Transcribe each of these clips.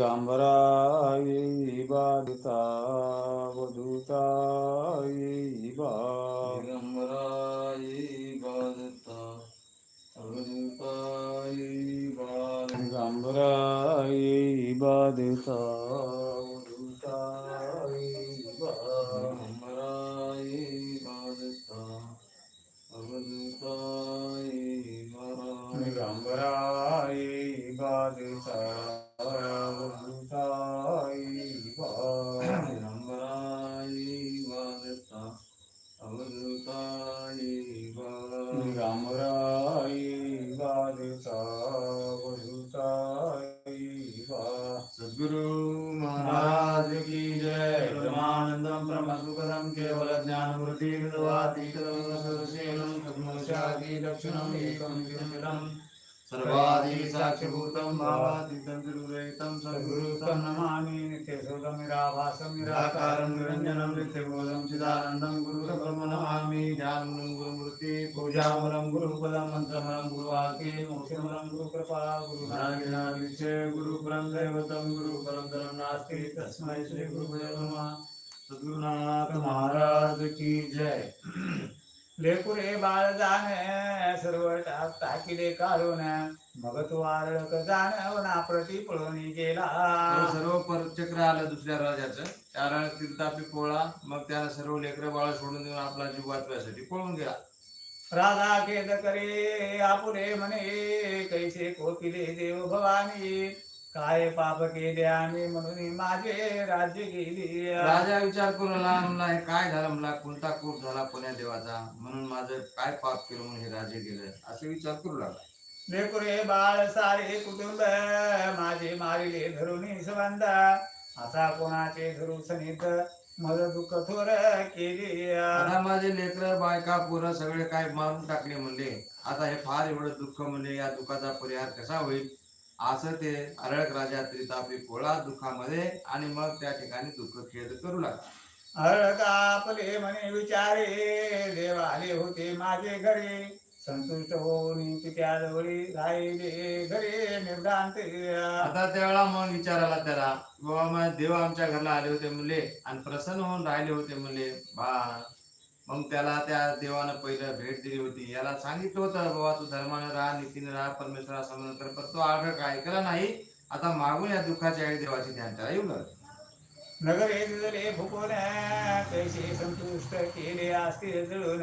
दिगंबरायै बाधिता वधूतायै बा बाधता दिगंबरायै बाधिता साक्षिभूतम भावातीतं नमामि नित्यशोधं निराकारं निरञ्जनं नित्यबोधं चिदानन्दं नमामि गुरुमूर्ति गुरुपदं मन्त्रमलं गुरुवाक्ये मोक्षमलं गुरुकृपा गुरुपरं दैवतं नास्ति तस्मै श्री नमः। सद्गुरुनाथ महाराज की जय। लेकुरे बाळ जाणे सर्व टाक टाकिले काढून मग तू आरळक जाण वना प्रति पळून गेला. तो सर्व परचक्र आलं दुसऱ्या राजाचं. त्या तीर्थापी पोळा मग त्याला सर्व लेकरं बाळ सोडून देऊन आपला जीव वाचवायसाठी पळून गेला. राधा खेद करे आपुले म्हणे कैसे कोकिले देव भवानी? काय पाप केले आम्ही म्हणून माझे राज्य गेली राजा विचार करू लागला म्हणला हे काय झालं? मला कोणता कोप झाला कोण्या देवाचा? म्हणून माझं काय पाप केलं म्हणून हे राजे गेलं असे विचार करू लागला. लेकुरे बाळ सारे कुटुंब माझे मारिले धरून संबंध आता कोणाचे धरू सनिध? मज दुःख थोर केली. आता माझे लेकर बायका पोरं सगळे काय मारून टाकले म्हणले. आता हे फार एवढं दुःख म्हणले या दुःखाचा परिहार कसा होईल? असं ते अरळक राजा त्रितापी पोळा दुःखामध्ये आणि मग त्या ठिकाणी दुःख खेद करू लागला. हळका आपले म्हणे विचारे देव आले होते माझे घरी. संतुष्ट होऊन त्या जवळी राहिले घरी निर्दांत आता त्यावेळेला मग विचार आला त्याला बाबा मग देव आमच्या घरला आले होते म्हणले आणि प्रसन्न होऊन राहिले होते म्हणले. बा मग त्याला त्या देवानं पहिलं भेट दिली होती. याला सांगितलं होतं बाबा तू धर्मानं राहा नीतीने राहा परमेश्वरा समोर कर पण तो आग्रह काय ऐकला नाही? आता मागून या दुःखाच्या वेळी देवाची ध्यान त्याला येऊ नगर जले फुकून कैसे संतुष्ट केले असते जळून.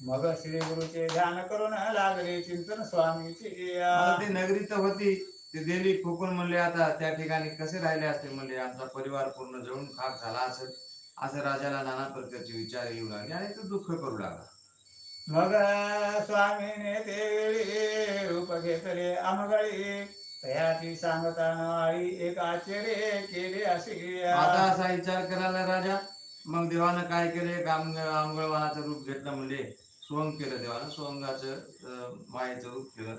मग श्री गुरुचे ध्यान करून लागले चिंतन स्वामीचे. आता ती नगरी तर होती ते दिली. फुकून म्हणले आता त्या ठिकाणी कसे राहिले असते म्हणले आमचा परिवार पूर्ण जळून खाक झाला असेल. असं राजाला नाना प्रकारचे विचार येऊ लागले आणि तो दुःख करू लागला. मग स्वामीने ते वेळी रूप घेतले आमगळी. तयाची सांगता नाळी एक आश्चर्य केले असे आता असा विचार करायला राजा. मग देवानं काय केले? काम आंघोळवानाचं रूप घेतलं म्हणजे सोंग केलं देवानं सोंगाचं मायेचं रूप केलं.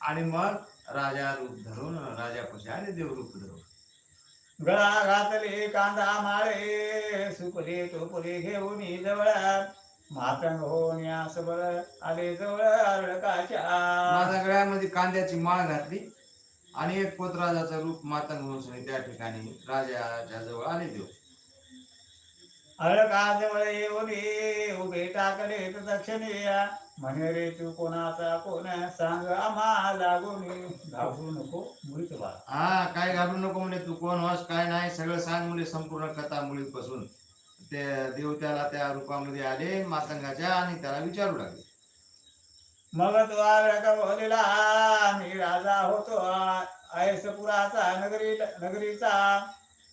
आणि मग राजा रूप धरून राजापाशी आले देव रूप धरून. गळा घातले कांदा माळे सुपले टोपले घेऊन जवळ. मातंग होऊन सबळ आले जवळ माझ्या गळ्यामध्ये कांद्याची माळ घातली आणि एक पोतराजाचं रूप मातंग होऊन त्या ठिकाणी राजाच्या जवळ आले देव. अळका जवळ येऊन उभे टाकले तर दक्षिणे म्हणे रे तू कोणाचा कोण सांग आम्हा लागून घाबरू नको मुळीत बाळा. हा काय घाबरू नको म्हणजे तू कोण होस काय नाही सगळं सांग म्हणजे संपूर्ण कथा मुळीत बसून ते देव त्याला त्या रूपामध्ये आले मातंगाच्या आणि त्याला विचारू लागले. मग बोलला मी राजा होतो ऐसपुराचा नगरी नगरीचा.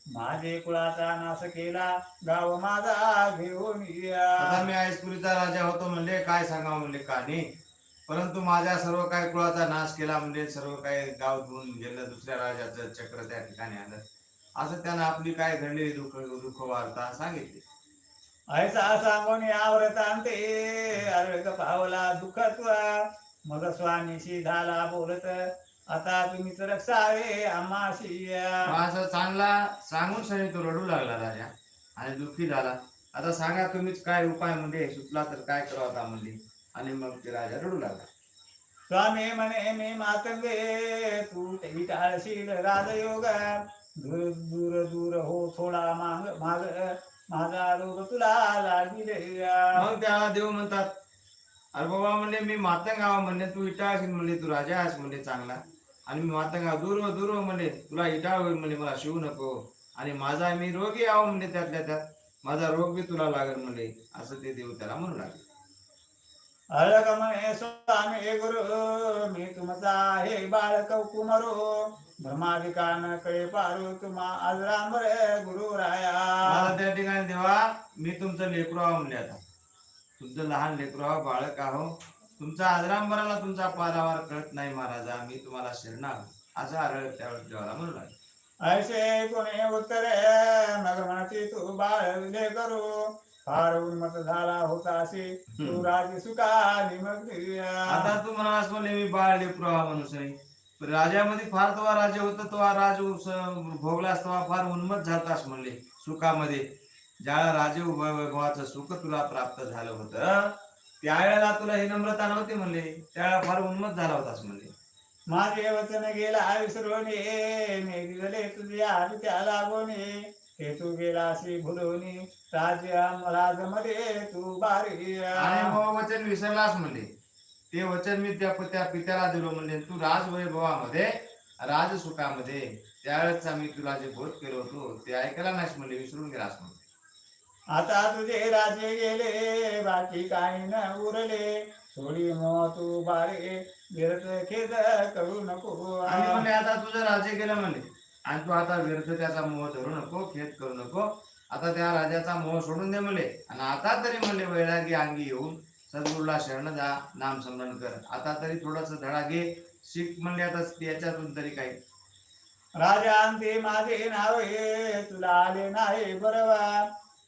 माझे कुळाचा नाश केला गाव माझा घेऊन आता मी आईसपुरीचा राजा होतो म्हणले काय सांगावं म्हणले कहाणी परंतु माझ्या सर्व काय कुळाचा नाश केला म्हणजे सर्व काही गाव धुवून गेलं दुसऱ्या राजाचं चक्र त्या ठिकाणी आलं असं त्यानं आपली काय घडलेली दुःख दुःख वार्ता सांगितली. ऐसा सांगून यावर तांते अरळक पावला दुःखत्व. मग स्वामीशी झाला बोलत आता तुम्हीच रक्षावे आम्हाशी मग असं चांगला सांगून सनी तो रडू लागला राजा. आणि दुःखी झाला. आता सांगा तुम्हीच काय उपाय म्हणजे सुचला तर काय करावं आता म्हणली आणि मग ते राजा रडू लागला. स्वामी म्हणे मी मातंगे तू ते टाळशील राजयोग. दूर दूर दूर हो थोडा माग माग माझा रोग तुला लागील मग त्याला देव म्हणतात अरे बाबा म्हणले मी मातंगाव म्हणले तू इटा असेल म्हणले तू राजा आहेस म्हणले चांगला. आणि मी मातंगाव दूर हो, दूर हो म्हणले. तुला इटा होईल म्हणले मला शिवू नको. आणि माझा मी रोगी आहो म्हणले त्यातल्या त्यात. माझा रोग बी तुला लागेल म्हणले. असं ते देव त्याला म्हणू लागले. अळक म्हणे स्वामी गुरु मी तुमचा आहे बाळक कुमारो. ब्रह्मादिका न कळे पारू तुम्हा आजरांबर गुरु राया. मला त्या ठिकाणी देवा मी तुमचं लेकरू आहो म्हणले आता. तुमचं लहान लेकरू आहो बाळक आहो. तुमचा आदरांबराला तुमचा पारावार कळत नाही महाराजा. मी तुम्हाला शरण आहो असं आरळ त्यावेळेस देवाला म्हणू लागले. ऐसे कोणी उत्तर मग म्हणते तू बाळ विले करू. फार उन्मत झाला होता असे तू राज मग आता तू म्हणालास म्हणले मी बाळ आहो म्हणून नाही पण राजामध्ये फार तो राजा होता तो राज भोगलास तेव्हा फार उन्मत झालतास म्हणले. सुखामध्ये. ज्या राजे वैभवाचं सुख तुला प्राप्त झालं होतं त्यावेळेला तुला ही नम्रता नव्हती म्हणले. त्यावेळेला फार उन्मत झाला होतास म्हणले. माझे वचन गेला विसरून मी दिले तुझ्या त्या लागून. ते तू गेला अशी राज्य राजमध्ये तू बारी वचन विसरलास म्हणले. ते वचन मी त्या त्या पित्याला दिलो म्हणले तू राजवैभवामध्ये राजसुखामध्ये त्यावेळेस मी तुला जे बोध केलं होतो ते ऐकायला नाहीस म्हणले विसरून गेलास म्हणले आता तुझे राजे गेले बाकी काही न उरले. सोडी मो तू बारे व्यर्थ खेद करू नको. आणि म्हणले आता तुझं राज्य गेलं म्हणले आणि तू आता व्यर्थ त्याचा मोह धरू नको खेद करू नको. आता त्या राजाचा मोह सोडून दे म्हणले आणि आता तरी म्हणले वैरागी अंगी येऊन सद्गुरूला शरण जा नाम स्मरण कर. आता तरी थोडस धडा घे. शिक म्हणले आता याच्यातून तरी काही. राजांते माझे नाव हे तुला आले नाही बरवा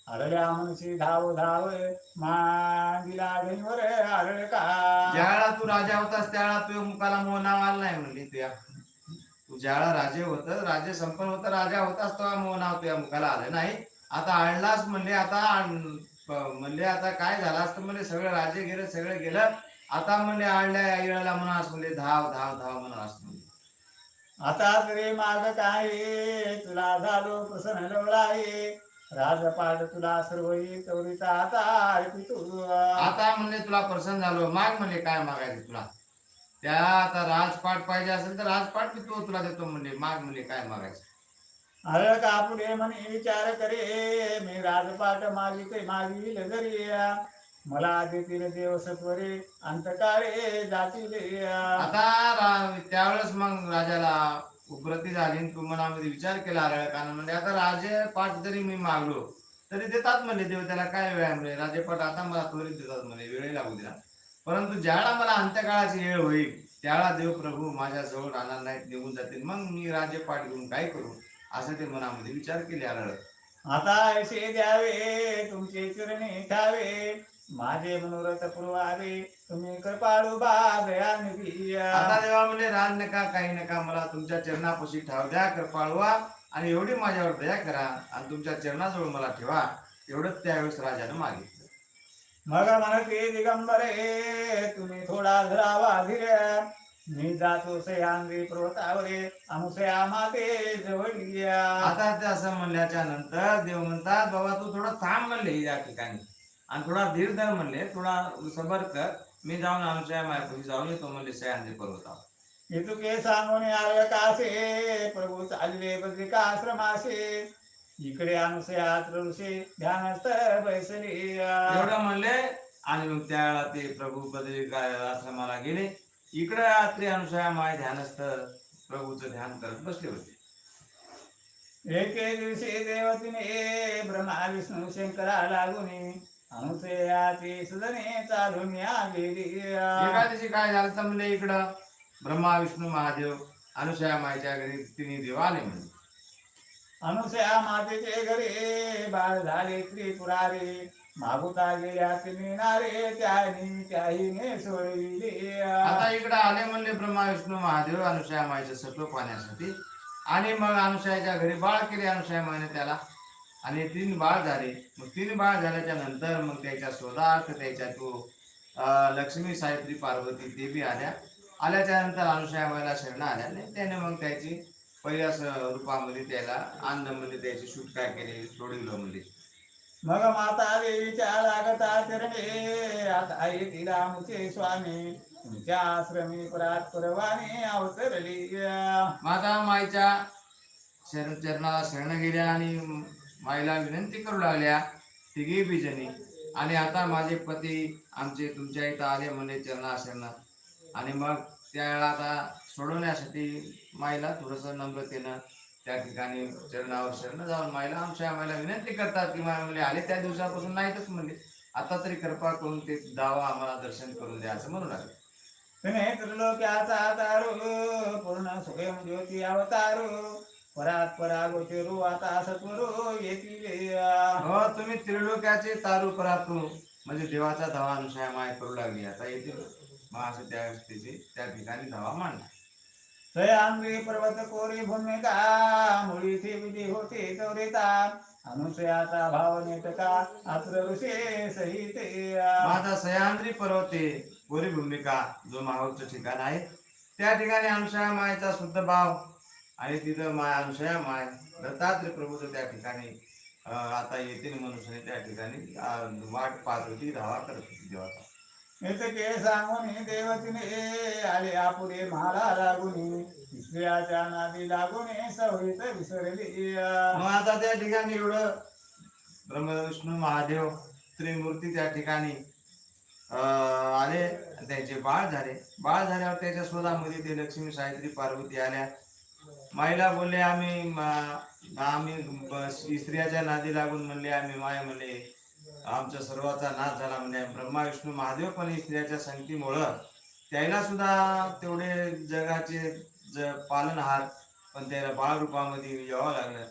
अरड्या म्हणशी धाव धाव मागिला गणवर अरड का? ज्यावेळा तू राजा होतास त्यावेळा तुझ्या मुखाला मोह नाव आलं नाही म्हणली तुया. तू ज्यावेळा राजे होत राजे संपन्न होत राजा होतास तेव्हा मोह नाव तुझ्या मुखाला आलं नाही. आता आणलास म्हणले आता म्हणले आता काय झालं असतं म्हणले सगळं राजे गेलं सगळं गेलं. आता म्हणले आणल्या वेळेला म्हणास म्हणले धाव धाव धाव म्हणास म्हणले. आता तरी माग काय तुला झालो प्रसन्न लवलाय. राजपाट तुला सर्व तवरीचा आता आता म्हणले तुला प्रसन्न झालो. माग म्हणले काय मागायचे तुला? त्या आता राजपाट पाहिजे असेल तर राजपाट मी तो तुला देतो म्हणले. माग म्हणले काय मागायचं? अरे का पुढे म्हणे विचार करे? मी राजपाट मागिते मागील जरी मला देतील देव सत्वरे अंतकाळे जातील आता त्यावेळेस मग राजाला उपरती झाली आणि तू मनामध्ये विचार केला रळकानं म्हणजे आता राजेपाठ जरी मी मागलो तरी देतात म्हणले देव त्याला काय वेळ म्हणजे राजेपाठ आता मला त्वरित देतात म्हणे वेळ लागू दिला परंतु ज्याला मला अंत्यकाळाची वेळ होईल त्यावेळा देव प्रभू माझ्या जवळ राहणार नाहीत निघून जातील. मग मी राजेपाठ घेऊन काय करू? असं ते मनामध्ये विचार केले रळत आता ऐसे द्यावे तुमचे चरणी ठावे माझे मनोरथ पुरवावे. तुम्ही कृपाळू बा दयानिधी राज नका काही नका मला तुमच्या चरणापाशी ठाव द्या कृपाळवा आणि एवढी माझ्यावर दया करा आणि तुमच्या चरणाजवळ मला ठेवा. एवढंच त्यावेळेस राजानं मागितलं. मग म्हणते दिगंबरे तुम्ही थोडा धरावा धीर. मी जातो सयांगी पर्वतावरे अनुसया माते जवळ आता ते असं म्हणल्याच्या नंतर देव म्हणतात बाबा तू थोडं थांब म्हणले या ठिकाणी. आणि थोडा धीर धर म्हणले थोडा सबर कर. मी जाऊन अनुसया मायापाशी जाऊन येतो म्हणले सयांद्री पर्वतावर. इतुके सांगून आलं कासे? प्रभू चालले बद्रिकाश्रमासे इकडे अनुसया ऋषी ध्यानस्थ बैसले. एवढं म्हणले आणि मग त्यावेळेला ते प्रभू बद्रिका आश्रमाला गेले. इकडे रात्री अनुसया माय ध्यानस्थ प्रभूचं ध्यान करत बसले होते. एके दिवशी देवतीने ब्रह्मा विष्णू शंकरा लागून अनुसयाची सुदने चालून या गेली एका दिवशी काय झालं तर म्हणले इकडं? ब्रह्मा विष्णू महादेव अनुसया मायच्या घरी तिन्ही देव आले म्हणजे अनुसया मातेचे घरी बाळ झाले त्रिपुरारे. मागुता गेल्या तिने नारे त्यानी त्याहीने सोडविले. आता इकडे आले म्हणले ब्रह्मा विष्णू महादेव अनुसया मायचं सत्व पाहण्यासाठी. आणि मग अनुसयाच्या घरी बाळ केले अनुसया मायने त्याला. आणि तीन बाळ झाले. मग तीन बाळ झाल्याच्यानंतर मग त्याच्या स्वदार्थ त्याच्या तो लक्ष्मी सावित्री पार्वती बी आल्या. आल्याच्यानंतर अनुसया मायला शरण आल्या आणि त्याने मग त्याची पहिल्या स- रूपामध्ये त्याला अन्नमध्ये त्याची सुटका केली सोडिलं म्हणजे मग माता देवीच्या लागता चरणे आता येतील आमचे स्वामी तुमच्या आश्रमी परात परवाने अवतरली. माता माईच्या शरण चरणाला शरण गेल्या आणि माईला विनंती करू लागल्या तिघी बीजनी आणि आता माझे पती आमचे तुमच्या इथं आले म्हणजे चरणा शरण आणि मग त्यावेळेला आता सोडवण्यासाठी माईला थोडंसं नम्रतेनं त्या ठिकाणी चरणावर शरण जाऊन माईला आमच्या माईला विनंती करतात की माय म्हणले आले त्या दिवसापासून नाहीतच म्हणले. आता तरी कृपा करून ते दावा आम्हाला दर्शन करून द्या असं म्हणू लागले. तुम्ही त्रिलोक्याचा तारू पूर्ण सुखेम ज्योती अवतारू. परात परा गोचरू आता सत्वरू येतील हो तुम्ही त्रिलोक्याचे तारू परातू. म्हणजे देवाचा धावा अनुसाय माय करू लागली. आता येतील मग असं त्या त्याची त्या ठिकाणी धावा मांडला सयांद्री पर्वत कोरी भूमिका मुळी विधी होते चौरेता अनुसयाचा भाव नेटका आत्र ऋषे सहित आता सह्याद्री पर्वते गोरी भूमिका जो माहूरचं ठिकाण आहे त्या ठिकाणी अनुसया मायचा शुद्ध भाव आणि तिथं माय अनुसया माय दत्तात्रय प्रभूचं त्या ठिकाणी आता येतील मनुष्याने त्या ठिकाणी वाट पाहत होती धावा करत होती देवाचा इतके सांगुनी देवतीने आले आपुरे म्हाला लागुनी स्त्रियाच्या नादी लागुनी सवयीत विसरली मग आता त्या ठिकाणी एवढं ब्रह्म विष्णू महादेव त्रिमूर्ती त्या ठिकाणी अं, आले त्यांचे बाळ झाले. बाळ झाल्यावर त्याच्या शोधामध्ये ते लक्ष्मी सावित्री पार्वती आल्या. माईला बोलले आम्ही आम्ही स्त्रियाच्या नादी लागून म्हणले आम्ही माय म्हणले आमच्या सर्वाचा नाश झाला म्हणजे ब्रह्मा विष्णू महादेव पण स्त्रियाच्या संगतीमुळं. त्यांना सुद्धा तेवढे जगाचे ज पालनहार पण त्याला बाळरूपामध्ये यावं लागलं.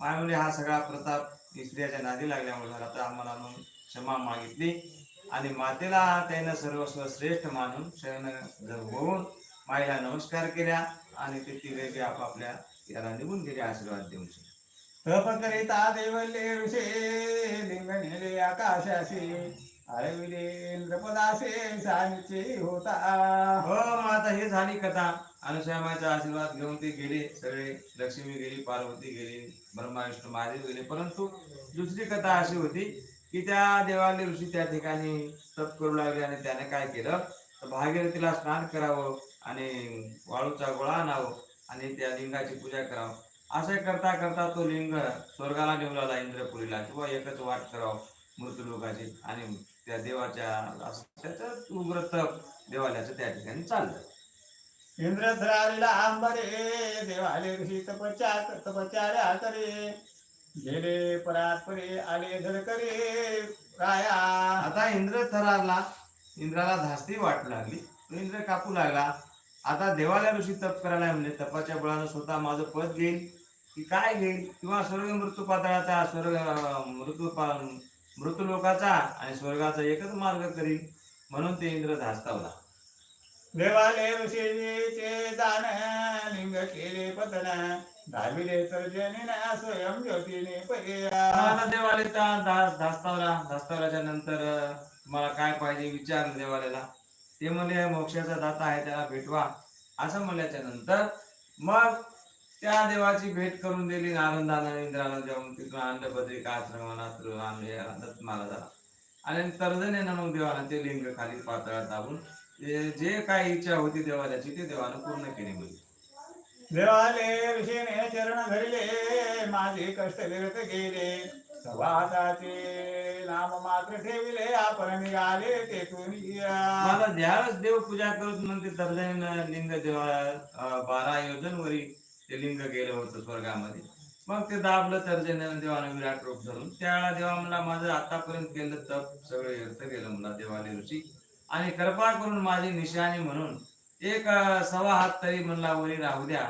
माय हा सगळा प्रताप स्त्रियाच्या नादी लागल्यामुळे झाला. तर आम्हाला मग क्षमा मागितली. आणि मातेला त्यानं सर्वस्व श्रेष्ठ मानून शरण होऊन माईला नमस्कार केल्या आणि ते तिघे आपापल्या याला निघून गेले आशीर्वाद देऊन. तप करिता देवले ऋषे लिंगनेले आकाशाशी. आळविले इंद्रपदासे सानिचे होता. हो माता आता हे झाली कथा. अनुसयामाचा आशीर्वाद घेऊन ते गेले सगळे. लक्ष्मी गेली पार्वती गेली ब्रह्मा विष्णू महादेव गेले. परंतु दुसरी कथा अशी होती की त्या देवाले ऋषी त्या ठिकाणी तप करू लागले आणि त्याने काय केलं? तर भागीरथीला स्नान करावं आणि वाळूचा गोळा आणावं आणि त्या लिंगाची पूजा करावं. असं करता करता तो लिंग स्वर्गाला घेऊन आला इंद्रपुरीला. किंवा एकच वाट करावं मृत्यू लोकाची आणि त्या देवाच्या असं त्याचं उग्र तप देवालयाचं त्या ठिकाणी चाललं. इंद्र थरारीला आंबरे देवाले ऋषी तपच्या तपचार्या करे. गेले परात परे आले धडकरे राया. आता इंद्र थरारला इंद्राला धास्ती वाटू लागली. तो इंद्र कापू लागला. आता देवाला ऋषी तप करायला म्हणजे तपाच्या बळानं स्वतः माझं पद घेईल की काय घेईल किंवा स्वर्ग मृत्यू पातळाचा स्वर्ग मृत्यू मृत्यू लोकाचा आणि स्वर्गाचा एकच मार्ग करील म्हणून ते इंद्र धास्तावला. देवाले ऋषीचे दान लिंग केले पतन दाविले तर्जनीना स्वयं ज्योतीने देवाले दास धास्तावला. धास्तावल्याच्या नंतर अं, मला काय पाहिजे विचारलं देवाल्याला? ते म्हणले मोक्षाचा दाता आहे त्याला भेटवा. असं म्हणल्याच्या नंतर मग त्या देवाची भेट करून दिली. आनंदानं इंद्रानं जाऊन तिथून आणलं बद्रिका आश्रमात आणले दत्तमाला झाला. आणि तर्जनेनं मग देवानं ते लिंग खाली पातळात दाबून ते जे काही इच्छा होती देवाल्याची ते देवानं पूर्ण केली म्हणजे देवाले ऋषीने चरण धरले माझे कष्ट विरत गेले सवाताचे नाम मात्र ठेविले आपण निघाले तेथून या. मला ज्यावेळेस देव पूजा करत म्हणते तर्जनीनं लिंग देवा बारा योजनवरी ते लिंग गेलं होतं स्वर्गामध्ये. मग ते दाबलं तर्जनीनं देवानं विराट रूप धरून त्यावेळेला देवा मला माझं आतापर्यंत केलं तप सगळं व्यर्थ गेलं मला देवाले ऋषी. आणि कृपा करून माझी निशाणी म्हणून एक सवा हात तरी म्हणला वरी राहू द्या.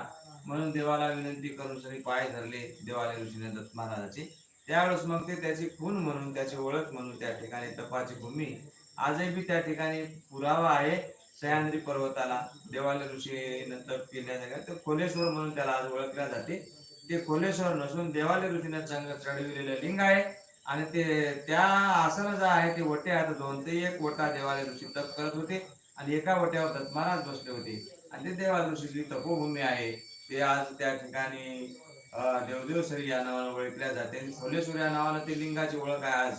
म्हणून देवाला विनंती करून सगळी पाय धरले देवाले ऋषीने दत्त महाराजाचे. त्यावेळेस मग ते त्याची खून म्हणून त्याची ओळख म्हणून त्या ठिकाणी तपाची भूमी आजही त्या ठिकाणी पुरावा आहे. सह्याद्री पर्वताला देवाला ऋषीनं तप केल्या ते म्हणून त्याला आज ओळखल्या जाते. ते खोलेश्वर नसून देवाले ऋषीनं चढविलेलं लिंग आहे. आणि ते त्या आसन जे आहे ते वटे आहेत. दोन ते एक वटा देवाले ऋषी तप करत होते. आणि एका वट्यावर दत्माराज बसले होते. आणि ते देवाला ऋषीची तपोभूमी आहे. ते आज त्या ठिकाणी अं, देवदेव या नावानं ओळखल्या जाते. कोलेश्वर या नावानं ते लिंगाची ओळख आहे आज.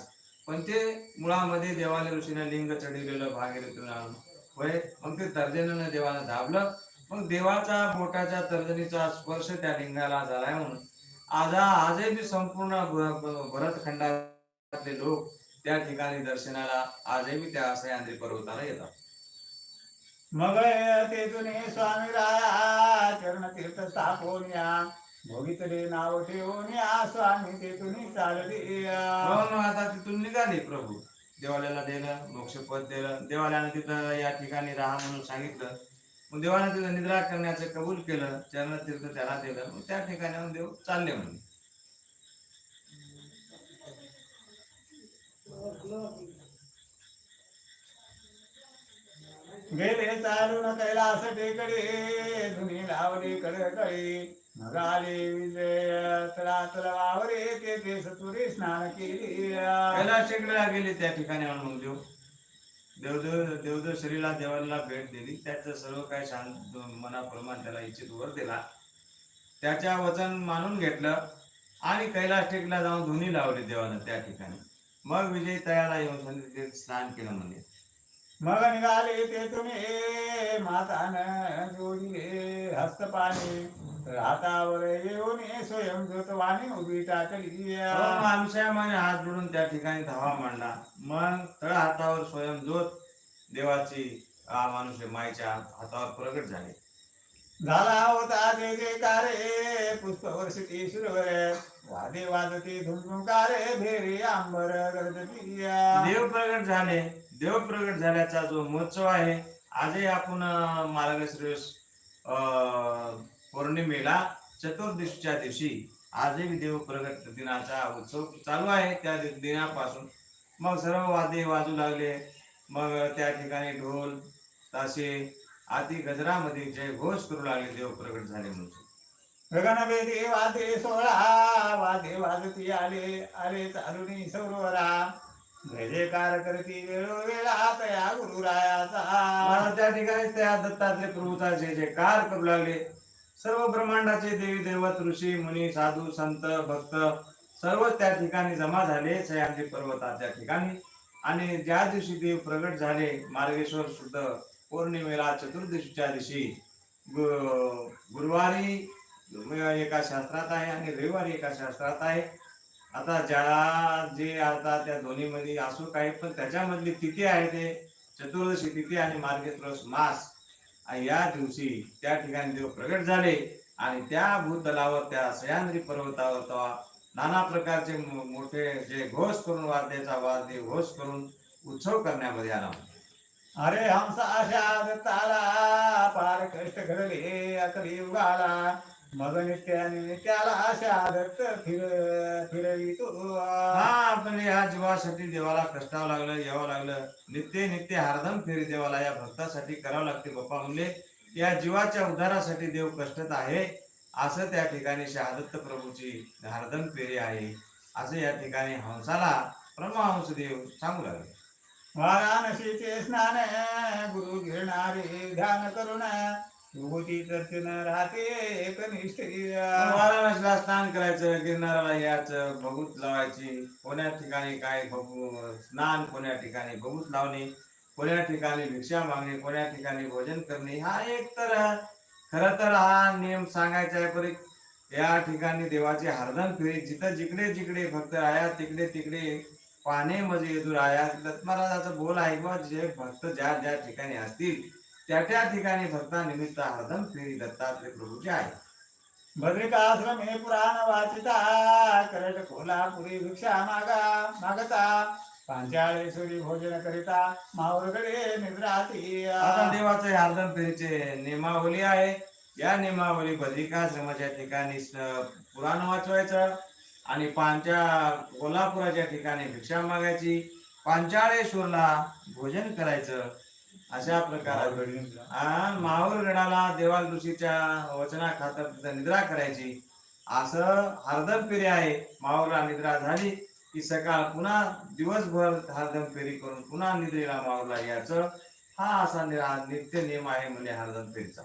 पण ते मुळामध्ये देवाले ऋषीने लिंग चढविलेलं भागीरथी आणून होय. मग ते तर्जनीनं देवानं दाबलं. मग देवाचा बोटाच्या तर्जनीचा स्पर्श त्या लिंगाला झालाय म्हणून. आज आजही बी संपूर्ण भरतखंडातले लोक त्या ठिकाणी दर्शनाला आजही बी त्या सह्याद्री पर्वताला येतात. मग तेथून स्वामी राया चरण तीर्थ स्थापून या. भोगितले नाव ठेवून या स्वामी तेथून चालली या. म्हणून आता तिथून निघाले प्रभू. देवाल्याला दिलं मोक्षपद दिलं देवाल्यानं तिथं या ठिकाणी राहा म्हणून सांगितलं. मग देवानं तिथं निद्रा करण्याचं कबूल केलं चरण तीर्थ त्याला दिलं. मग त्या ठिकाणी देव चालले म्हणजे गेले चालून कैलास टेकडे धुनी लावली कडकळी मग विजय तला वावरे तेथे सतुरी स्नान केली. गेले त्या ठिकाणी आणून मग देव देवदेव देवदेव श्रीला देवाला भेट दिली. त्याचं सर्व काही शांत मनाप्रमाण त्याला इच्छित वर दिला. त्याच्या वचन मानून घेतलं आणि कैलास टेकला जाऊन धुनी लावली देवानं त्या ठिकाणी. मग विजय तयाला येऊन स्नान केलं म्हणजे मग निघाले तेथून मातान ये हस्त पाणी हातावर येऊन स्वयं ज्योतवाणी उभी टाकली. आमच्या मन हात जोडून त्या ठिकाणी धावा मांडला. मन तळ हातावर स्वयंज्योत देवाची माणूस माईच्या हातावर प्रगट झाले. झाला होता जे जे कारे पुष्प वर्षती शिरवर. वादे वाजती धुमधुमकारे भेरी आंबर देव प्रगट झाले. देव प्रगट झाल्याचा जो महोत्सव आहे आजही आपण अं, अं, पौर्णिमेला चतुर्दशीच्या दिवशी आजही देव प्रगट दिनाचा उत्सव चालू आहे. त्या दिनापासून मग सर्व वादे वाजू लागले. मग त्या ठिकाणी ढोल ताशे आदी गजरामध्ये जय घोष करू लागले देव प्रगट झाले म्हणून. गगनभेदी वादे सोळा वादे वाजती आले आले चालुनी सौरवरा. जय जयकार करती वेळोवेळा तया गुरुरायाचा. मला त्या ठिकाणी त्या दत्तात्रय प्रभूचा जे जयकार करू लागले सर्व ब्रह्मांडाचे देवी देवत ऋषी मुनी साधू संत भक्त सर्व त्या ठिकाणी जमा झाले सह्याद्री पर्वता त्या ठिकाणी. आणि ज्या दिवशी देव प्रगट झाले मार्गेश्वर शुद्ध पौर्णिमेला चतुर्दशीच्या दिवशी गु- गुरुवारी एका शास्त्रात आहे आणि रविवारी एका शास्त्रात आहे. आता ज्या जे आता त्या दोन्हीमध्ये असू आहे पण त्याच्यामधली तिथी आहे ते चतुर्दशी तिथी आणि मार्गेत्रस मास. आणि या दिवशी त्या ठिकाणी देव प्रगट झाले आणि त्या भूतलावर त्या सह्याद्री पर्वतावर तेव्हा नाना प्रकारचे मोठे जे घोष करून वाद्याचा वाद्य घोष करून उत्सव करण्यामध्ये आला. अरे हमसा शाद ताला पार कष्ट घडले अकली उगाला मग नित्याने नित्याला शादत फिर फिरवितो हा आपण या जीवासाठी देवाला कष्टावं लागलं यावं लागलं. नित्य नित्य हरदम फेरी देवाला या भक्तासाठी करावं लागते बाप्पा म्हणले या जीवाच्या उद्धारासाठी देव कष्टत आहे. असं त्या ठिकाणी शहादत्त प्रभूची हरदम फेरी आहे. असं या ठिकाणी हंसाला परमहंस देव सांगू लागले. वाराणसीचे स्नान गुरु गिरणारे ध्यान करुण विभूती दर्शन राहते एकनिष्ठ वाराणसीला स्नान करायचं गिरणाराला यायचं भगूत लावायची. कोण्या ठिकाणी काय स्नान कोण्या ठिकाणी? भगूत लावणे कोण्या ठिकाणी भिक्षा मागणे कोण्या ठिकाणी भोजन करणे हा एक तर खर तर हा नियम सांगायचा आहे परी या ठिकाणी देवाची हरदन फेरी. जिथं जिकडे जिकडे भक्त आया तिकडे तिकडे पाने आया दत्त महाराजाचा बोल आहे किंवा जे भक्त ज्या ज्या ठिकाणी असतील त्या त्या ठिकाणी भक्तानिमित्त हरदम फेरी दत्तात्रय प्रभूची आहे. भद्रिकाश्रमे पुराण वाचिता करट कोल्हापुरी भिक्षा मागा मागता. पांचाळेश्वरी भोजन करिता माऊरगडे निद्राती आता देवाचं हे हरदम फेरीचे नियमावली आहे. या नियमावली बद्रिकाश्रमाच्या ठिकाणी पुराण वाचवायचं. आणि पांच्या कोल्हापुराच्या ठिकाणी भिक्षा मागायची पांचाळेश्वरला भोजन करायचं अशा प्रकारे आ, माहूरगडाला देवाल ऋषीच्या वचना खातर निद्रा करायची. असं हरदम फेरी आहे माहूरला निद्रा झाली की सकाळ पुन्हा दिवसभर हरदम फेरी करून पुन्हा निद्रेला माहूरला यायचं. हा असा नित्य नियम आहे म्हणजे हरदम फेरीचा.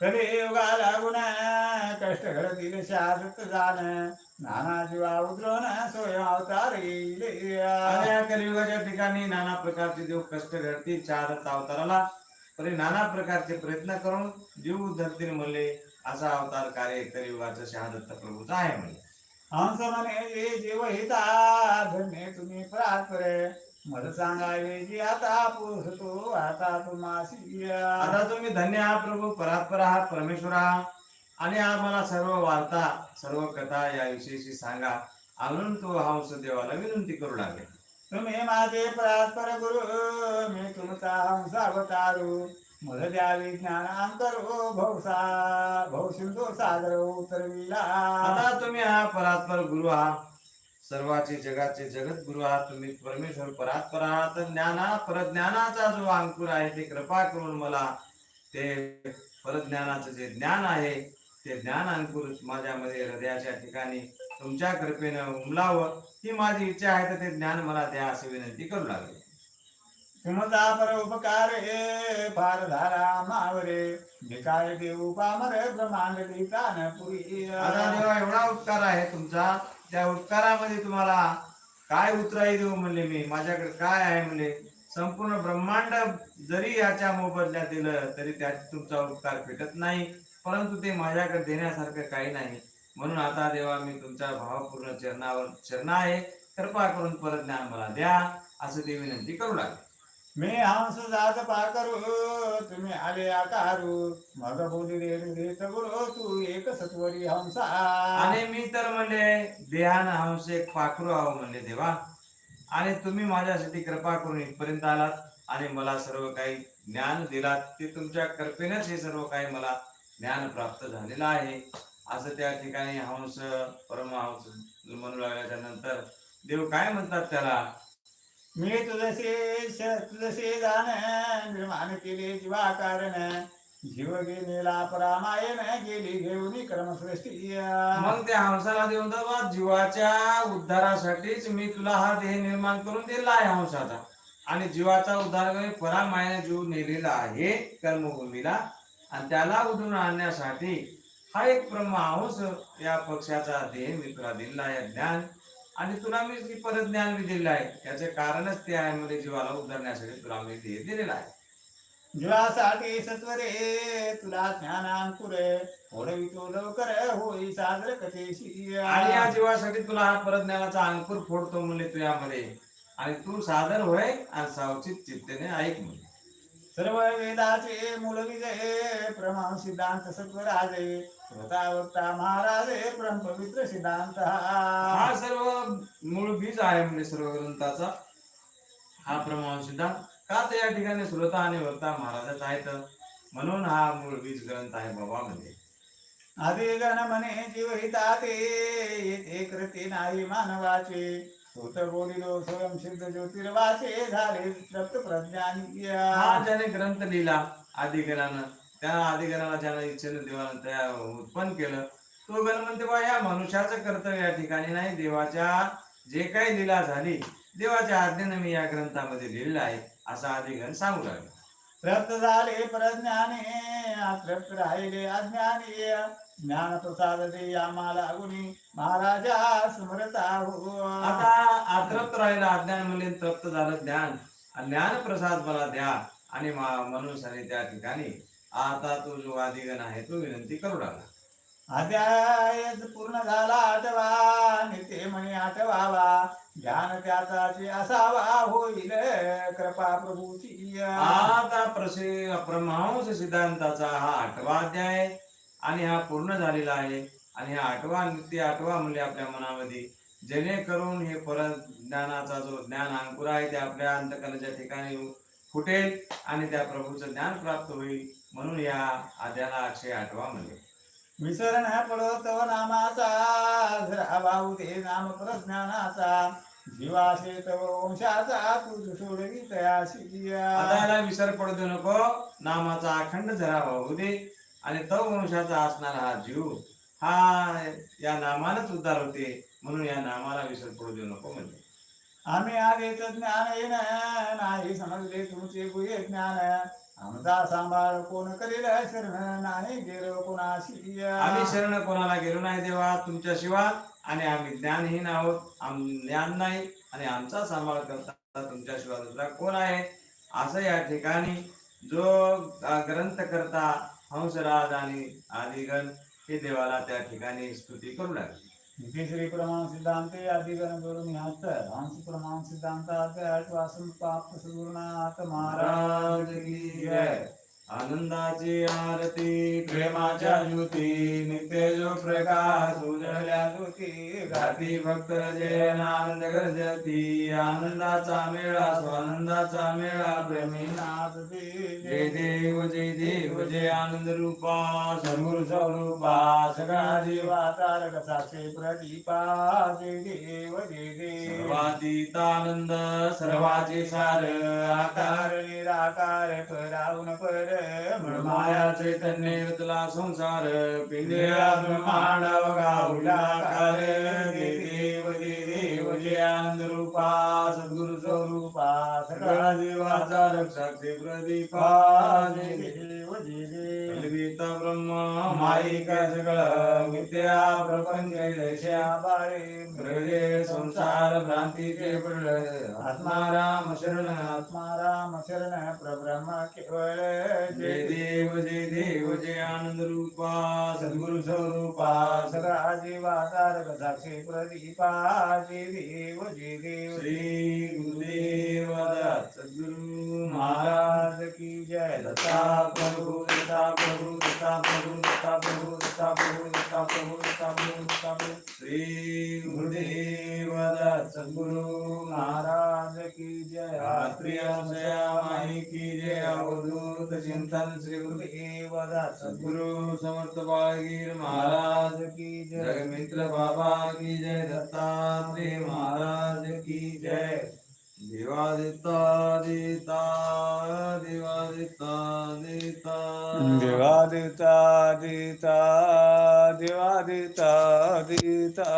कलियुगा लागून कष्ट घडतील शारत जाण नाना जीवा उद्रोण स्वयं अवतार येईल या कलियुगाच्या ठिकाणी नाना प्रकारचे देव कष्ट घडतील चारत अवताराला. तरी नाना प्रकारचे प्रयत्न करून जीव धरतील म्हणले असा अवतार कार्य कलियुगाचा शहादत्त प्रभूचा आहे म्हणजे हंस म्हणे जीव हिता धन्य तुम्ही प्रार्थरे मल सांगावे जी आता पुरुष तो आता तुम्हासी आता तुम्ही धन्य आहात प्रभू परात्पर आहात परमेश्वर. आहात आणि आम्हाला सर्व वार्ता सर्व कथा या विषयीची सांगा. आणून तो हंस देवाला विनंती करू लागले. तुम्ही माझे परात्पर गुरु मी तुमचा हंस अवतारू. मल द्यावी ज्ञान अंतरो भौसा भौसिंधू सागर उतरविला. आता तुम्ही हा परात्पर गुरु आहात. सर्वाचे जगाचे जगद्गुरु आहात तुम्ही परमेश्वर परात्पर आहात. ज्ञाना परज्ञानाचा जो अंकुर आहे ते कृपा करून मला ते परज्ञानाचं जे ज्ञान आहे ते ज्ञान अंकुर माझ्यामध्ये हृदयाच्या ठिकाणी तुमच्या कृपेनं उमलावं. ही माझी इच्छा आहे तर ते ज्ञान मला द्या अशी विनंती करू लागली. किमचा पर उपकार हे फार धारा मावरे निकाय देऊ पामर ब्रह्मांड लिहितान पुरी आता देवा एवढा उपकार आहे तुमचा. त्या उपकारामध्ये तुम्हाला काय उतराई देऊ म्हणले मी? माझ्याकडे काय आहे म्हणले? संपूर्ण ब्रह्मांड जरी याच्या मोबदल्यात दिलं तरी त्यात तुमचा उपकार भेटत नाही. परंतु ते माझ्याकडे देण्यासारखं काही नाही. म्हणून आता देवा मी तुमच्या भावपूर्ण चरणावर चरण आहे. कृपा करून परत ज्ञान मला द्या. असं ते विनंती करू लागले. मी हंस जात पाकरू हो, तुम्ही आले आकारू. मग बोली देत गुरु हो, तू एक सत्वरी हंसा आणि मी तर म्हणले देहान हंस एक पाखरू आहो म्हणले देवा. आणि तुम्ही माझ्यासाठी कृपा करून इथपर्यंत आलात आणि मला सर्व काही ज्ञान दिलात. ते तुमच्या कृपेनेच हे सर्व काही मला ज्ञान प्राप्त झालेलं आहे. असं त्या ठिकाणी हंस परमहंस म्हणू लागल्याच्या नंतर देव काय म्हणतात त्याला? मी तुझसे तुझसे जाण निर्माण केले जीवा कारण जीव गेलेला परामायण गेली घेऊन क्रमसृष्टी मग त्या हंसाला देऊन बाबा जीवाच्या उद्धारासाठीच मी तुला हा देह निर्माण करून दिला आहे हंसाचा. आणि जीवाचा उद्धार करून परामायण जीव नेलेला आहे कर्मभूमीला आणि त्याला उधळून आणण्यासाठी हा एक ब्रह्महंस या पक्षाचा देह मित्रा दिला आहे ज्ञान. आणि तुला मी परत ज्ञान मी दिलेलं आहे. याचे कारणच ते आहे जीवाला उद्धरण्यासाठी तुला मी देह दिलेला आहे. जीवासाठी सत्वरे तुला ज्ञानांकुरे फोडवितो लवकर होई सादर कथेशी. आणि या जीवासाठी तुला हा परज्ञानाचा अंकुर फोडतो म्हणले तुझ्यामध्ये आणि तू सादर होय आणि सावचित चित्तेने ऐक म्हणजे सर्व वेदाचे मूल विजय प्रमाण सिद्धांत सत्वराजे स्वतः वक्ता महाराजे परम पवित्र सिद्धांत. हा हा सर्व मूळ बीज आहे म्हणजे सर्व ग्रंथाचा. हा प्रमाण सिद्धांत. का तर या ठिकाणी श्रोता आणि वक्ता महाराजच आहेत? म्हणून हा मूळ बीज ग्रंथ आहे बाबा म्हणजे आधी गण म्हणे जीव हिताते येथे कृती नाही मानवाचे. स्वयं सिद्ध ज्योतिर्वाचे झाले तृप्त प्रज्ञानी हा ज्याने ग्रंथ लिहिला आदिगणानं त्या आदिगणाला ज्यानं इच्छेनं देवानं त्या उत्पन्न केलं तो गण म्हणते बा या मनुष्याचं कर्तव्य या ठिकाणी नाही. देवाच्या जे काही लीला झाली देवाच्या आज्ञेनं मी या ग्रंथामध्ये लिहिलेलं आहे असा आदिगण सांगू लागले. तृप्त झाले प्रज्ञाने अतृप्त राहिले अज्ञानी ज्ञान प्रसाद दे आम्हाला गुणी. महाराजा स्मरता हो आता आतृप्त राहिला अज्ञान म्हणजे तृप्त झालं ज्ञान. ज्ञान प्रसाद मला द्या. आणि मा- मनुष्याने त्या ठिकाणी आता तो जो आदिगण आहे तो विनंती करू लागला. अध्याय पूर्ण झाला आठवा. नित्य म्हणे आठवावा. ज्ञान त्याचा असावा होईल कृपा प्रभूची. आता प्रसे ब्रह्मांश सिद्धांताचा हा आठवा अध्याय. आणि हा पूर्ण झालेला आहे. आणि हा आठवा नित्य आठवा म्हणजे आपल्या मनामध्ये. जेणेकरून हे परत ज्ञानाचा जो ज्ञान अंकुर आहे ते आपल्या अंतकरणाच्या ठिकाणी फुटेल आणि त्या प्रभूचं ज्ञान प्राप्त होईल म्हणून या अध्याला अक्षय आठवा म्हणजे विसरण पडो तव नामाचा जर अभाव ते नाम प्रज्ञानाचा जीवासे तव वंशाचा तू सोडवी तयाशी आता याला विसर पडू देऊ नको नामाचा अखंड झरा होऊ दे. आणि तो वंशाचा असणारा हा जीव हा या नामानच उद्धार होते म्हणून या नामाला विसर पडू देऊ नको म्हणजे. आम्ही आधीच ज्ञान येण नाही समजले तुमचे गुहे ज्ञान आमचा सांभाळ कोण करील शरण? नाही गेलो कोणाशी. आम्ही शरण कोणाला गेलो नाही देवा? तुमच्या शिवाय आणि आम्ही ज्ञानहीन आहोत. आम ज्ञान नाही आणि आमचा सांभाळ करता तुमच्या शिवाय दुसरा कोण आहे? असं या ठिकाणी जो ग्रंथ करता हंसराज आणि आदिगण हे देवाला त्या ठिकाणी स्तुती करू लागले. तिसरी प्रमाण सिद्धांत आदिगण करून हस्त हंस प्रमाण सिद्धांताचे आश्वासन प्राप्त आता महाराज की जय. आनंदाची आरती प्रेमाच्या युती नित्य जो प्रकाश उजळल्या ज्योती घाती भक्त जयन आनंद गरजती आनंदाचा मेळा स्वानंदाचा मेळा प्रेमी नाथ जय देव जय देव जय आनंद रूपा समूर स्वरूपा सगळा जीवा तारक साक्षी प्रदीपा. जय देव जय देव. सर्वातीत आनंद सर्वाचे सार आकार आकार निराकार पराऊन पर माया चैतन्य वितला संसार पिंडिया ब्रह्मांड अवगा उलाकार देवी देवी आनंद रूपा सद्गुरु स्वरूपा सगळा देवाचा रक्षाचे प्रदीपा देवीता ब्रह्म माईका सगळ मित्या प्रपंच संसार भ्रांती ते भ्रांतीचे प्रळ आत्मा राम शरण आत्मा राम शरण प्रब्रह्मा केवळ जय देव जय देव. जय आनंद रूपा सद्गुरु स्वरूपा सगळा जीवा तारक साक्षी प्रदीपा जय देव जय देव श्री गुरुदेव सद्गुरु महाराज की जय. दत्ता प्रभु दत्ता प्रभु दत्ता प्रभु दत्ता प्रभु दत्ता प्रभु दत्ता प्रभु दत्ता प्रभु दत्ता प्रभु. श्री गुरुदेव सद्गुरु महाराज की जय। रात्रि अवसया माही की जय। अवधूत चिंतन श्री गुरु देव दत्त सद्गुरु समर्थ बाळगीर महाराज की जय। जगमित्र बाबा की जय। दत्तात्रेय महाराज की जय। देवा देता देता देवा देता। देता देवा देता देता देवा देता देता।